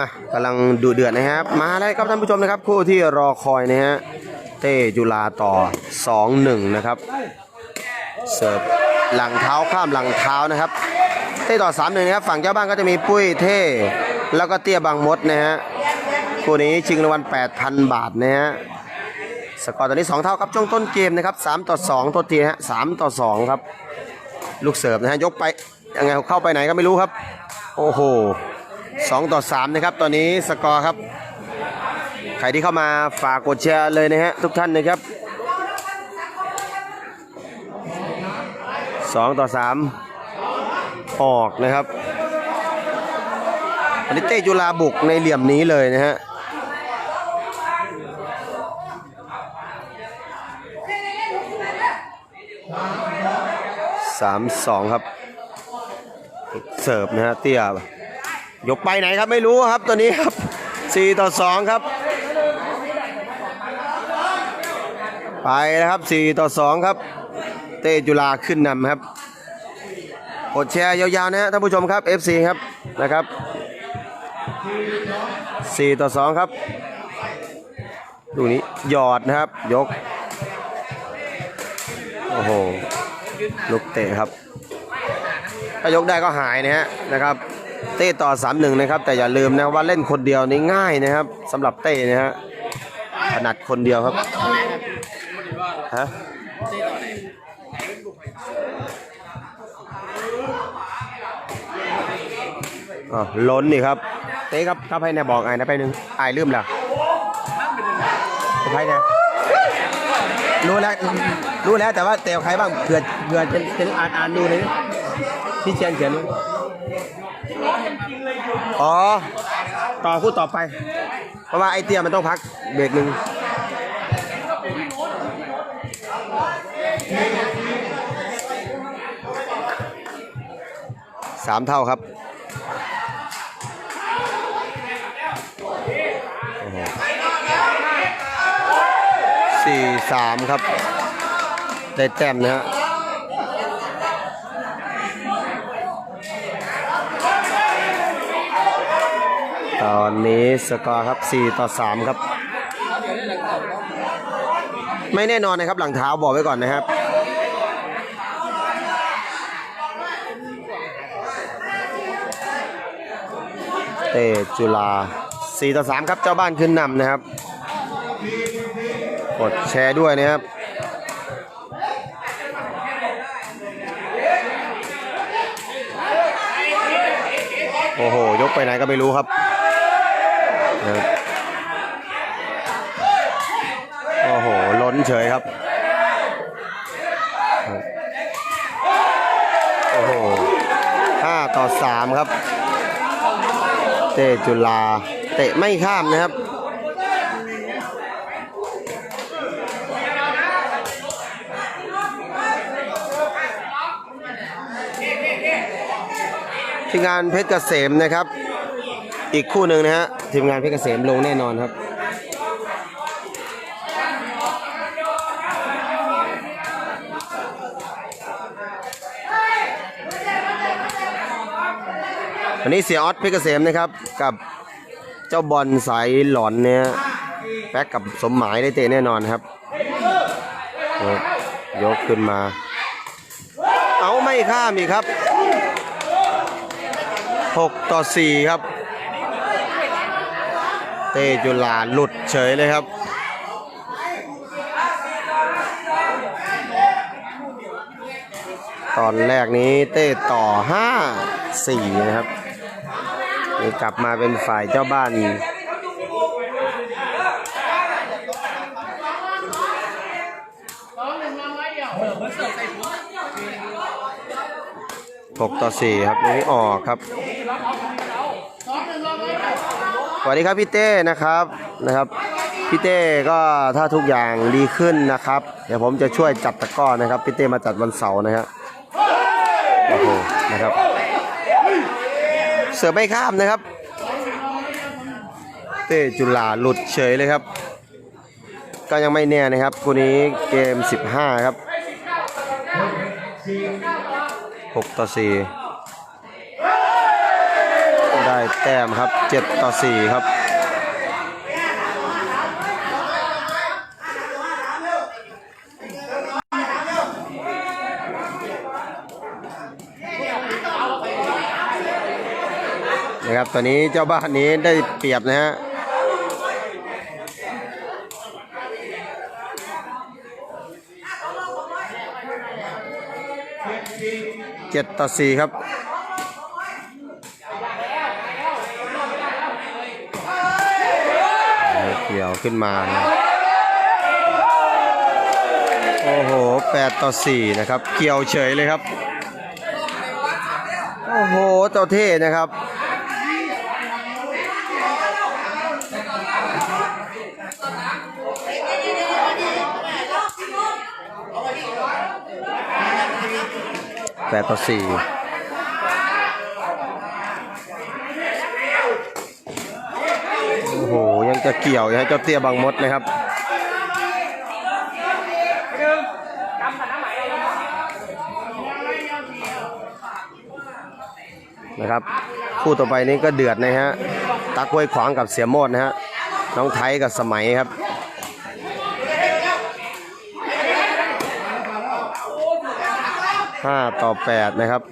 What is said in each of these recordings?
อะกำลังดูเดือดนะครับ มาแล้วครับท่านผู้ชมนะครับ คู่ที่รอคอยนะฮะเต้จุฬาต่อ 2-1 นะครับ เสิร์ฟหลังเท้าข้ามหลังเท้านะครับ เต้ต่อ 3-1 นะครับ ฝั่งเจ้าบ้านก็จะมีปุ้ยเท่ แล้วก็เตี้ยบางมดนะฮะคู่นี้ชิงรางวัล 8,000 บาทนะฮะสกอร์ตอนนี้ 2 เท่าครับช่วงต้นเกมนะครับ3ต่อ2ตัวทีนะฮะ3ต่อ 2 ครับ ลูกเสิร์ฟนะฮะยกไปยังไงเข้าไปไหนก็ไม่รู้ครับ โอ้โห สองต่อสามนะครับ ตอนนี้สกอร์ครับ ใครที่เข้ามาฝากกดแชร์เลยนะฮะทุกท่านนะครับสองต่อสามออกนะครับ อันนี้เต้จุฬาบุกในเหลี่ยมนี้เลยนะฮะสามสองครับ เสิร์ฟนะฮะเตี้ย ยกไปไหนครับไม่รู้ครับตัวนี้ครับ 4 ต่อ 2 ครับ ไปนะครับ 4 ต่อ 2 ครับ เตจุฬาขึ้นนำครับกดแชร์ยาวๆนะฮะท่านผู้ชมครับ FC ครับนะครับ 4 ต่อ 2 ครับลูนี้หยอดนะครับยก โอ้โหลูกเตะครับ ถ้ายกได้ก็หายนะฮะนะครับ เต้ต่อ 3-1 นะครับ แต่อย่าลืมนะว่าเล่นคนเดียวนี่ง่ายนะครับสำหรับเต้นะฮะถนัดคนเดียวครับฮะล้นนี่ครับ เต้ครับถ้าไพ่เนี่ยบอกไอ้นะไปหนึ่งไอ้ลืมละไพ่เนี่ยรู้แล้วรู้แล้วแต่ว่าเตะใครบ้างเผื่อเผื่อจะจะอ่านอ่านดูเลยที่เชียนเขียนไว้ อ๋อ ต่อคู่ต่อไป เพราะว่าไอเตี้ยมันต้องพักเบรกหนึ่งสามเท่าครับสี่สามครับ ได้แต้มนะฮะ ตอนนี้สกอร์ครับ 4 ต่อ 3 ครับ ไม่แน่นอนนะครับหลังเท้าบอกไว้ก่อนนะครับเตจุฬา4 ต่อ 3 ครับเจ้าบ้านขึ้นนำนะครับ กดแชร์ด้วยนะครับโอ้โห ยกไปไหนก็ไม่รู้ครับ โอ้โห ล้นเฉยครับ โอ้โหห้าต่อสามครับ เตจุฬาเตะไม่ข้ามนะครับทีมงานเพชรเกษมนะครับ อีกคู่หนึ่งนะฮะ ทีมงานเพชรเกษมลงแน่นอนครับวันนี้เสียออสเพชรเกษมนะครับกับเจ้าบอลสายหลอนเนี่ยแป๊กกับสมหมายได้เตะแน่นอนครับ ยกขึ้นมา เอาไม่ข้ามอีกครับ 6 ต่อ 4 ครับ เตจุลาหลุดเฉยเลยครับตอนแรกนี้เต้ต่อ 5 4 นะครับนี่กลับมาเป็นฝ่ายเจ้าบ้าน6ต่อ4ครับตรงนี้ออกครับ วัสดีครับพี่เต้นะครับนะครับพี่เต้ก็ถ้าทุกอย่างดีขึ้นนะครับ เดี๋ยวผมจะช่วยจัดตะกร้อนะครับพี่เต้มาจัดวันเสาร์นะฮะโอ้โหนะครับ เสือไม่ข้ามนะครับ เต้จุฬาหลุดเฉยเลยครับ ก็ยังไม่แน่นะครับคู่นี้เกม 15 ครับ 6 ต่อ 4 ได้ แต้มครับ 7 ต่อ 4 ครับนะครับตอนนี้เจ้าบ้านนี้ได้เปรียบนะฮะเจ็ดต่อสี่ครับ เกี่ยวขึ้นมา โอ้โหแปดต่อสี่นะครับ เกี่ยวเฉยเลยครับ โอ้โหเจ้าเท่นะครับแปดต่อสี่โอ้โห ยัง จะเกี่ยวให้เจ้าเตี้ยบางมดนะครับนะครับคู่ต่อไปนี้ก็เดือดนะฮะตักห้วยขวางกับเสียโมดนะฮะน้องไทยกับสมัยครับห้าต่อแปดนะครับ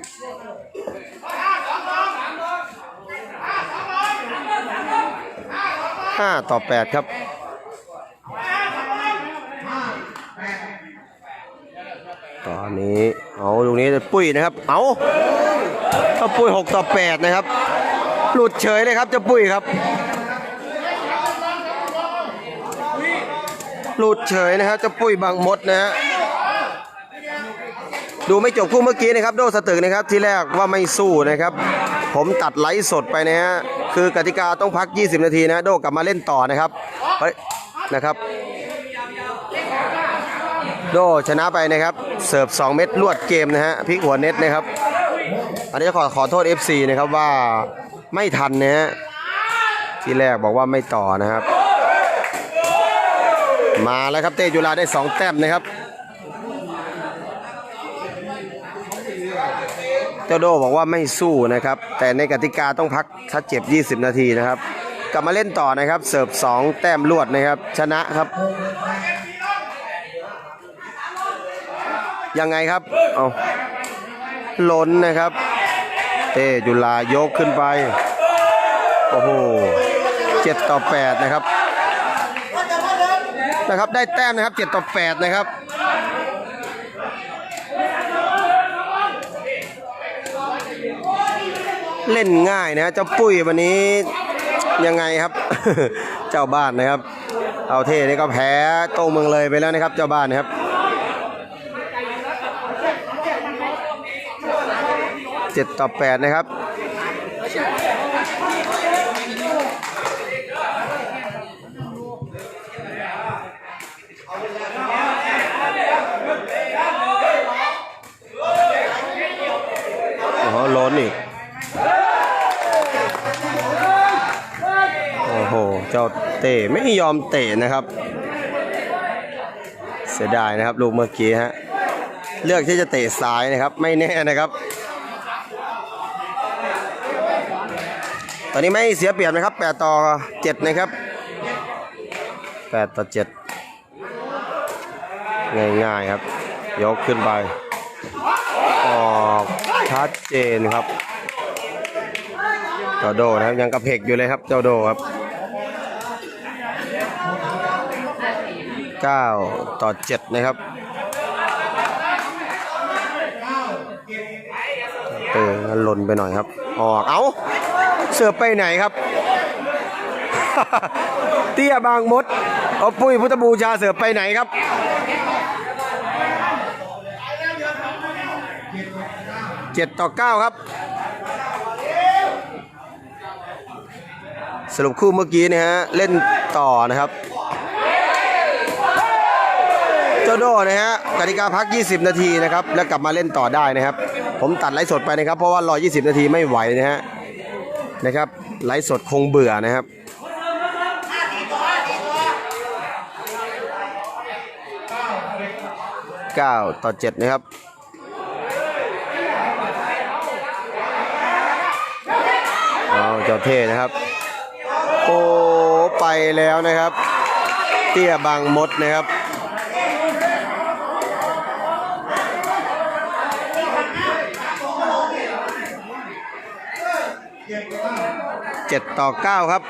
ห้าต่อแปดครับตอนนี้เอาตรงนี้ปุ้ยนะครับ เอาถ้าปุ้ยหกต่อแปดนะครับ หลุดเฉยเลยครับเจ้าปุ้ยครับ หลุดเฉยนะครับเจ้าปุ้ยบางมดนะฮะดูไม่จบคู่เมื่อกี้นะครับ โดสตึกนะครับ ที่แรกว่าไม่สู้นะครับ ผมตัดไลฟ์สดไปนะฮะ คือกติกาต้องพัก 20 นาทีนะ โดกลับมาเล่นต่อนะครับเฮ้ยนะครับโดชนะไปนะครับ เสิร์ฟ 2 เม็ดลวดเกมนะฮะพลิกหัวเน็ตนะครับ อันนี้ขอขอโทษ FC นะครับว่าไม่ทันนะฮะที่แรกบอกว่าไม่ต่อนะครับ มาแล้วครับเต้จุฬาได้ 2 แต้มนะครับ เจ้า โดบอกว่าไม่สู้นะครับ แต่ในกติกาต้องพักถ้าเจ็บ 20 นาทีนะครับ กลับมาเล่นต่อนะครับ เสิร์ฟ 2 แต้มลวดนะครับ ชนะครับ ยังไงครับ เอาล้นนะครับ เตจุลายกขึ้นไป โอ้โหเจ็ดต่อแปดนะครับ นะครับ ได้แต้มนะครับเจ็ดต่อแปดนะครับ เล่นง่ายนะเจ้าปุ้ยวันนี้ยังไงครับ เจ้าบ้านนะครับ เอาเท่นี่ก็แพ้โตเมืองเลยไปแล้วนะครับ เจ้าบ้านนะครับเจ็ดต่อแปดนะครับโอ้โหล้นอีก เจ้าเตะไม่ยอมเตะนะครับ เสียดายนะครับลูกเมื่อกี้ฮะเลือกที่จะเตะซ้ายนะครับ ไม่แน่นะครับ ตอนนี้ไม่เสียเปรียบนะครับ 8 ต่อ 7 นะครับ 8 ต่อ 7 ง่ายๆครับ ยกขึ้นไป ออกชัดเจนครับเจ้าโดนะครับยังกระเพกอยู่เลยครับเจ้าโดครับ 9 ต่อ 7 นะครับเออหล่นไปหน่อยครับ ออก เอาเสือไปไหนครับ เตี้ยบางมดเอาปุ้ยพุทธบูชาเสือไปไหนครับเจ็ดต่อเก้าครับ สรุปคู่เมื่อกี้นะฮะ เล่นต่อนะครับ เจ้า โดนะฮะกติกาพัก 20 นาทีนะครับ แล้วกลับมาเล่นต่อได้นะครับ ผมตัดไลฟ์สดไปนะครับ เพราะว่ารอ 20 นาทีไม่ไหวนะฮะนะครับไลฟ์สดคงเบื่อนะครับ9ต่อ7นะครับเอาเจ้าจ้าเท่นะครับ โอ้ ไปแล้วนะครับ เตี้ยบางมดนะครับ เจ็ดต่อเก้าครับ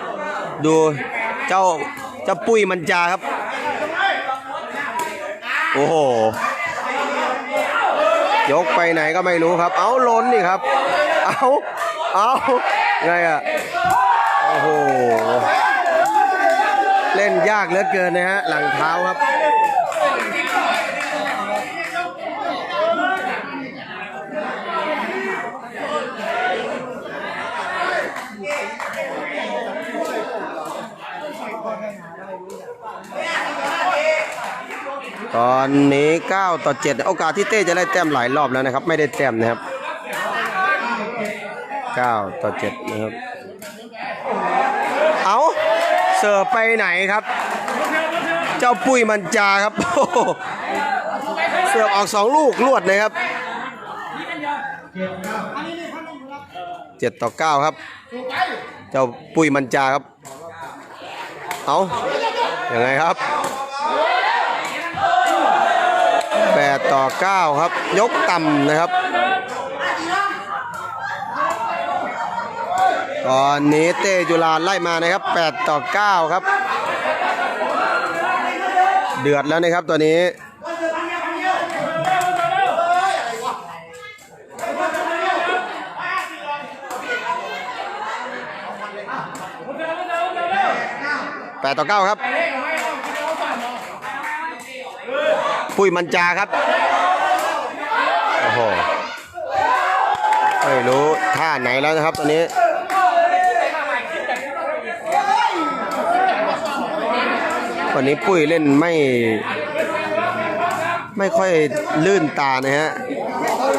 ดูเจ้าเจ้าปุ้ยมันจาครับ โอ้โห ยกไปไหนก็ไม่รู้ครับ เอาล้นนี่ครับ เอาเอาไงอะโอ้โห เล่นยากเหลือเกินนะฮะ หลังเท้าครับ ตอนนี้ 9 ต่อ 7 โอกาสที่เต้จะได้แต้มหลายรอบแล้วนะครับ ไม่ได้แต้มนะครับ 9 ต่อ 7 นะครับ เอาเสิร์ฟไปไหนครับ เจ้าปุ้ยมันจาครับโอ้เสิร์ฟออกสองลูกลวดนะครับ 7 ต่อ 9 ครับ เจ้าปุ้ยมันจาครับ เอาอย่างไงครับ 8 ต่อ 9 ครับ ยกต่ำนะครับ ตอนนี้เต้จุฬาไล่มานะครับ 8 ต่อ 9 ครับ เดือดแล้วนะครับตัวนี้8ต่อ9ครับ ปุ้ยมันจาครับ โอ้โห ไม่รู้ท่าไหนแล้วนะครับตอนนี้ วันนี้ปุ้ยเล่นไม่ ไม่ค่อยลื่นตานะฮะ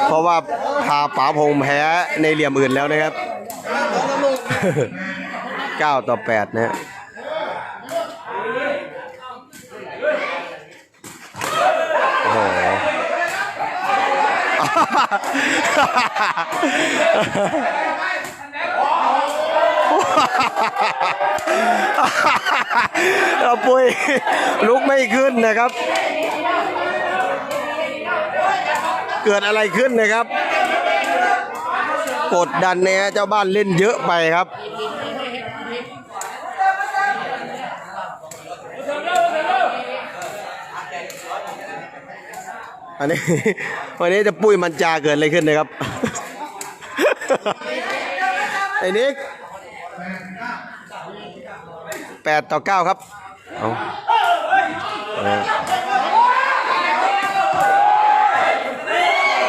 เพราะว่าพาป๋าพงแพ้ในเหลี่ยมอื่นแล้วนะครับ 9 ต่อ 8 นะฮะ โอ้โห เอาปุ้ยลุกไม่ขึ้นนะครับ เกิดอะไรขึ้นนะครับ กดดันเนี่ยเจ้าบ้านเล่นเยอะไปครับอันนี้ วันนี้จะปุ้ยมันจาเกิดอะไรขึ้นนะครับ ไอ้นิกแปดต่อเก้าครับเอาเอ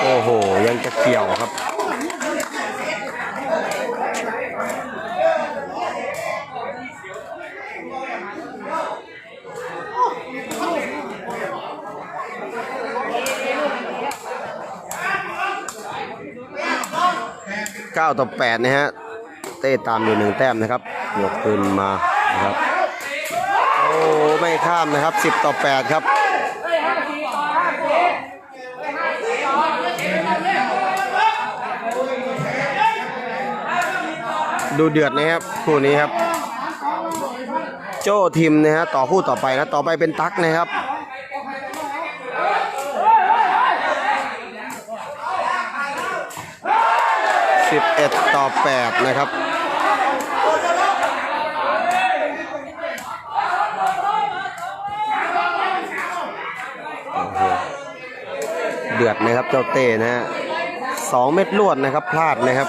โอ้โห ยังจะเกี่ยวครับ 9 ต่อ 8 นะฮะ เต้ตามอยู่หนึ่งแต้มนะครับยกปืนมานะครับ โอ้ ไม่ข้ามนะครับ 10 ต่อ 8 ครับดูเดือดนะครับคู่นี้ครับ โจ้ทีมนะฮะต่อคู่ต่อไปนะต่อไปเป็นตั๊กนะครับ 11 ต่อ 8 นะครับเดือดนะครับเจ้าเต้นะฮะสองเม็ดลวดนะครับ พลาดนะครับ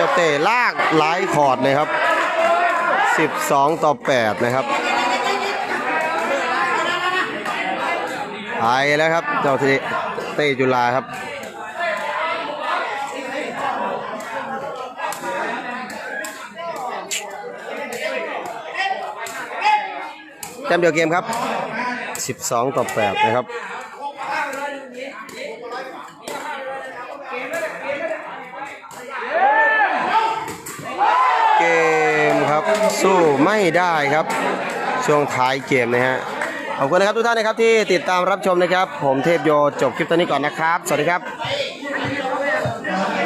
ข้ามนะเจ้าเต้ลากไล่คอร์ดเลยครับ 12 ต่อ 8 นะครับไปแล้วครับ เจ้าเต้เตจุฬาครับ9แต้มเดียวเกมครับ 12 ต่อ 8 นะครับ เกมครับ สู้ไม่ได้ครับ ช่วงท้ายเกมนะฮะขอบคุณนะครับทุกท่านนะครับที่ติดตามรับชมนะครับ ผมเทพโยจบคลิปตอนนี้ก่อนนะครับ สวัสดีครับ